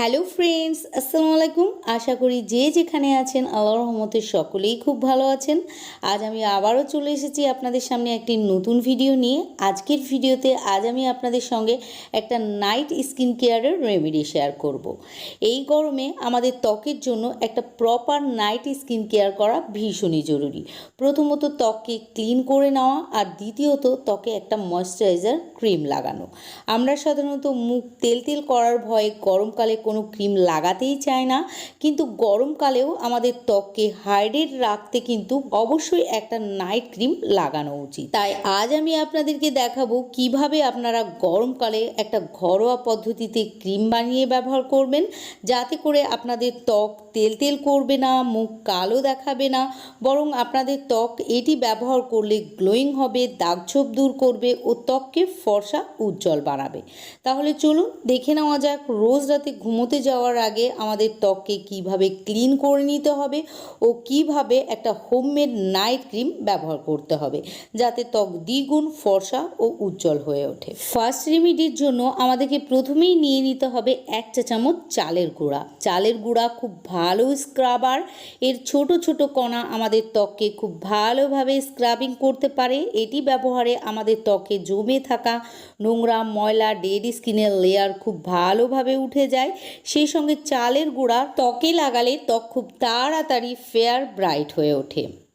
Hello friends, আসসালামু আলাইকুম। আশা করি যে যেখানে আছেন, আল্লাহর রহমতের সকলেই খুব ভালো আছেন। আজ আমি আবারও চলে এসেছি আপনাদের সামনে একটি নতুন ভিডিও নিয়ে। আজকের ভিডিওতে আজ আমি আপনাদের সঙ্গে একটা নাইট স্কিন কেয়ারের রেমেডি শেয়ার করব। এই গরমে আমাদের ত্বকের জন্য একটা প্রপার নাইট স্কিন কেয়ার করা ভীষণই জরুরি। প্রথমত ত্বককে ক্লিন করে নেওয়া আর দ্বিতীয়ত ত্বকে একটা ময়শ্চারাইজার ক্রিম লাগানো। আমরা সাধারণত মুখ তেল তেল করার ভয়ে গরমকালে কোনো ক্রিম লাগাতেই চায় না। কিন্তু গরমকালেও আমাদের ত্বককে হাইড্রেট রাখতে কিন্তু অবশ্যই একটা নাইট ক্রিম লাগানো উচিত। তাই আজ আমি আপনাদেরকে দেখাবো কীভাবে আপনারা গরমকালে একটা ঘরোয়া পদ্ধতিতে ক্রিম বানিয়ে ব্যবহার করবেন, যাতে করে আপনাদের ত্বক তেল তেল করবে না, মুখ কালো দেখাবে না, বরং আপনাদের ত্বক এটি ব্যবহার করলে গ্লোয়িং হবে, দাগছোপ দূর করবে ও ত্বককে ফর্সা উজ্জ্বল বানাবে। তাহলে চলুন দেখে নেওয়া যাক, রোজ রাতে ঘুমোতে যাওয়ার আগে আমাদের ত্বককে কীভাবে ক্লিন করে নিতে হবে ও কীভাবে একটা হোমমেড নাইট ক্রিম ব্যবহার করতে হবে যাতে ত্বক দ্বিগুণ ফর্সা ও উজ্জ্বল হয়ে ওঠে। ফার্স্ট রেমিডির জন্য আমাদেরকে প্রথমেই নিয়ে নিতে হবে এক চা চামচ চালের গুঁড়া। চালের গুঁড়া খুব ভালো স্ক্রাবার এর ছোট ছোট কণা আমাদের ত্বককে খুব ভালোভাবে স্ক্রাবিং করতে পারে। এটি ব্যবহারে আমাদের ত্বকে জমে থাকা নোংরা ময়লা ডেড স্কিনের লেয়ার খুব ভালোভাবে উঠে যায়। সেই সঙ্গে চালের গুঁড়া ত্বকে লাগালে ত্বক খুব তাড়াতাড়ি ফেয়ার ব্রাইট হয়ে ওঠে।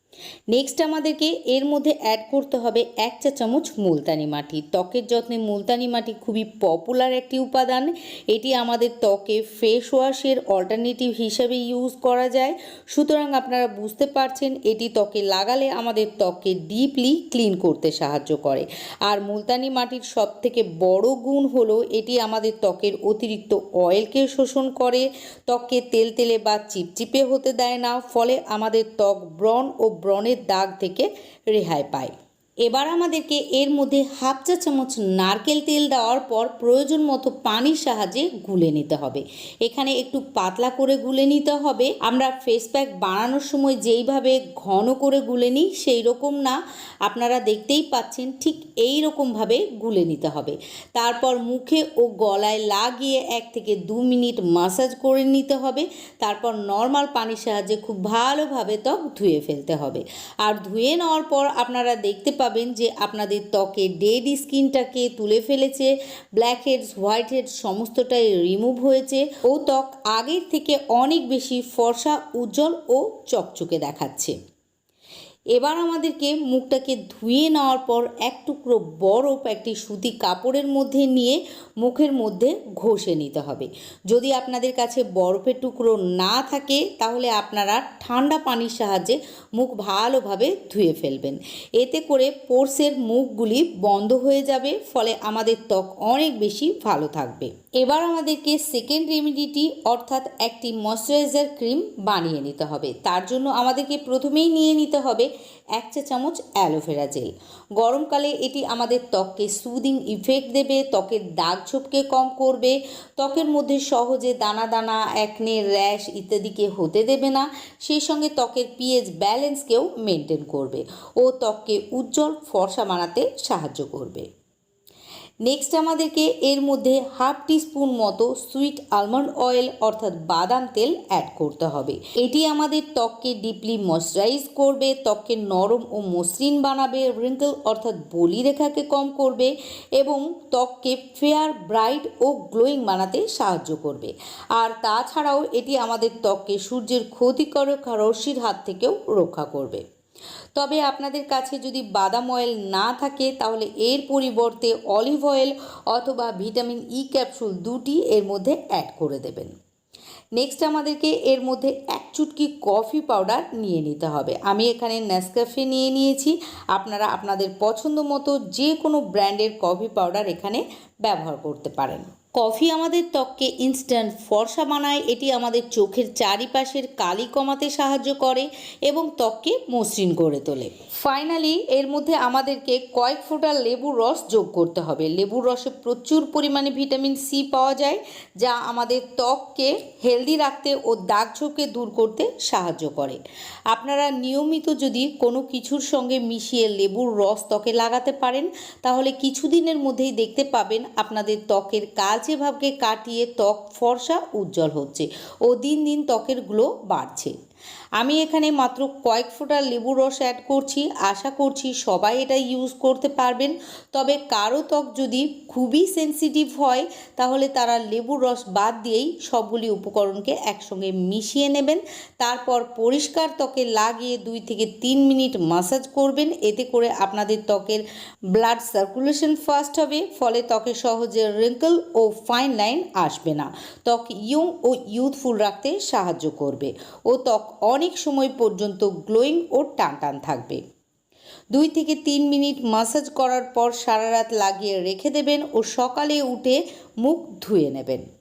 নেক্সট আমাদেরকে এর মধ্যে অ্যাড করতে হবে এক চা চামচ মুলতানি মাটি। ত্বকের যত্নে মুলতানি মাটি খুবই পপুলার একটি উপাদান। এটি আমাদের ত্বকে ফেস ওয়াশের অল্টারনেটিভ হিসেবে ইউজ করা যায়। সুতরাং আপনারা বুঝতে পারছেন, এটি ত্বকে লাগালে আমাদের ত্বককে ডিপলি ক্লিন করতে সাহায্য করে। আর মুলতানি মাটির সব থেকে বড় গুণ হলো, এটি আমাদের ত্বকের অতিরিক্ত অয়েলকে শোষণ করে। ত্বককে তেল তেলে বা চিপচিপে হতে দেয় না, ফলে আমাদের ত্বক ব্রণ ও ব্রণের দাগ থেকে রেহাই পায়। এবার আমাদেরকে এর মধ্যে হাফ চা চামচ নারকেল তেল দেওয়ার পর প্রয়োজন মতো পানির সাহায্যে গুলে নিতে হবে। এখানে একটু পাতলা করে গুলে নিতে হবে। আমরা ফেস প্যাক বানানোর সময় যেইভাবে ঘন করে গুলে নিই সেই রকম না। আপনারা দেখতেই পাচ্ছেন ঠিক এই রকমভাবে গুলে নিতে হবে। তারপর মুখে ও গলায় লাগিয়ে এক থেকে দু মিনিট মাসাজ করে নিতে হবে। তারপর নর্মাল পানির সাহায্যে খুব ভালোভাবে ত্বক ধুয়ে ফেলতে হবে। আর ধুয়ে নেওয়ার পর আপনারা দেখতে পাবেন যে আপনাদের ত্বকে ডেড স্কিনটাকে তুলে ফেলেছে ব্ল্যাক হেডস হোয়াইট হেডস সমস্তটাই রিমুভ হয়েছে ও ত্বক আগের থেকে অনেক বেশি ফর্সা, উজ্জ্বল ও চকচকে দেখাচ্ছে। এবার আমাদেরকে মুখটাকে ধুয়ে নেওয়ার পর এক টুকরো বরফ, একটি সুতি কাপড়ের মধ্যে নিয়ে মুখের মধ্যে ঘষে নিতে হবে। যদি আপনাদের কাছে বরফের টুকরো না থাকে, তাহলে আপনারা ঠান্ডা পানির সাহায্যে মুখ ভালোভাবে ধুয়ে ফেলবেন। এতে করে পোর্সের মুখগুলি বন্ধ হয়ে যাবে, ফলে আমাদের ত্বক অনেক বেশি ভালো থাকবে। এবার আমাদেরকে সেকেন্ড রেমিডিটি অর্থাৎ একটি ময়শ্চারাইজার ক্রিম বানিয়ে নিতে হবে। তার জন্য আমাদেরকে প্রথমেই নিয়ে নিতে হবে এক চা চামচ অ্যালোভেরা জেল। গরমকালে এটি আমাদের ত্বককে সুদিং ইফেক্ট দেবে, ত্বকের দাগ ছোপকে কম করবে, ত্বকের মধ্যে সহজে দানা দানা একনে র্যাশ ইত্যাদিকে হতে দেবে না, সেই সঙ্গে ত্বকের পিএইচ ব্যালেন্সকেও মেনটেন করবে ও ত্বককে উজ্জ্বল ফর্সা বানাতে সাহায্য করবে। নেক্সট আমাদেরকে এর মধ্যে হাফ টিস্পুন মতো সুইট আলমন্ড অয়েল অর্থাৎ বাদাম তেল অ্যাড করতে হবে। এটি আমাদের ত্বককে ডিপলি ময়শ্চারাইজ করবে, ত্বককে নরম ও মসৃণ বানাবে রিঙ্কল অর্থাৎ বলি রেখাকে কম করবে এবং ত্বককে ফেয়ার ব্রাইট ও গ্লোয়িং বানাতে সাহায্য করবে। আর তাছাড়াও এটি আমাদের ত্বককে সূর্যের ক্ষতিকারক রশ্মির হাত থেকেও রক্ষা করবে। তবে আপনাদের কাছে যদি বাদাম অয়েল না থাকে, তাহলে এর পরিবর্তে অলিভ অয়েল অথবা ভিটামিন ই ক্যাপসুল দুটি এর মধ্যে অ্যাড করে দেবেন। নেক্সট আমাদেরকে এর মধ্যে এক চুটকি কফি পাউডার নিয়ে নিতে হবে। আমি এখানে নেসক্যাফে নিয়ে নিয়েছি। আপনারা আপনাদের পছন্দ মতো যে কোনো ব্র্যান্ডের কফি পাউডার এখানে ব্যবহার করতে পারেন। কফি আমাদের ত্বককে ইনস্ট্যান্ট ফর্সা বানায়, এটি আমাদের চোখের চারিপাশের কালি কমাতে সাহায্য করে এবং ত্বককে মসৃণ করে তোলে। ফাইনালি এর মধ্যে আমাদেরকে কয়েক ফোঁটা লেবুর রস যোগ করতে হবে। লেবুর রসে প্রচুর পরিমাণে ভিটামিন সি পাওয়া যায়, যা আমাদের ত্বককে হেলদি রাখতে ও দাগ ছোপকে দূর করতে সাহায্য করে। আপনারা নিয়মিত যদি কোনো কিছুর সঙ্গে মিশিয়ে লেবুর রস ত্বকে লাগাতে পারেন, তাহলে কিছুদিনের মধ্যেই দেখতে পাবেন আপনাদের ত্বকের কাজ কালচে ভাবকে কাটিয়ে ত্বক ফর্সা উজ্জ্বল হচ্ছে ও দিন দিন ত্বকের গ্লো বাড়ছে। আমি এখানে মাত্র কয়েক ফোঁটা লেবুর রস অ্যাড করছি। আশা করছি সবাই এটা ইউজ করতে পারবেন। তবে কারও ত্বক যদি খুবই সেনসিটিভ হয়, তাহলে তারা লেবুর রস বাদ দিয়েই সবগুলি উপকরণকে একসঙ্গে মিশিয়ে নেবেন। তারপর পরিষ্কার ত্বকে লাগিয়ে দুই থেকে তিন মিনিট মাসাজ করবেন। এতে করে আপনাদের ত্বকের ব্লাড সার্কুলেশন ফাস্ট হবে, ফলে ত্বকে সহজে রিঙ্কল ও ফাইন লাইন আসবে না। ত্বক ইয়ং ও ইউথফুল রাখতে সাহায্য করবে। ও ত্বক অনেক সময় পর্যন্ত গ্লোয়িং ও টান টান থাকবে। দুই থেকে তিন মিনিট মাসাজ করার পর সারা রাত লাগিয়ে রেখে দেবেন ও সকালে উঠে মুখ ধুয়ে নেবেন।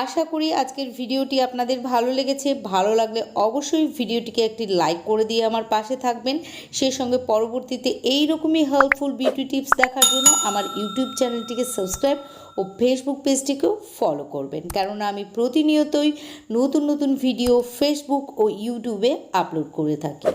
আশা করি আজকের ভিডিওটি আপনাদের ভালো লেগেছে। ভালো লাগলে অবশ্যই ভিডিওটিকে একটি লাইক করে দিয়ে আমার পাশে থাকবেন। সেই সঙ্গে পরবর্তীতে এই রকমই হেল্পফুল বিউটি টিপস দেখার জন্য আমার ইউটিউব চ্যানেলটিকে সাবস্ক্রাইব ও ফেসবুক পেজটিকেও ফলো করবেন। কেননা আমি প্রতিনিয়তই নতুন নতুন ভিডিও ফেসবুক ও ইউটিউবে আপলোড করে থাকি।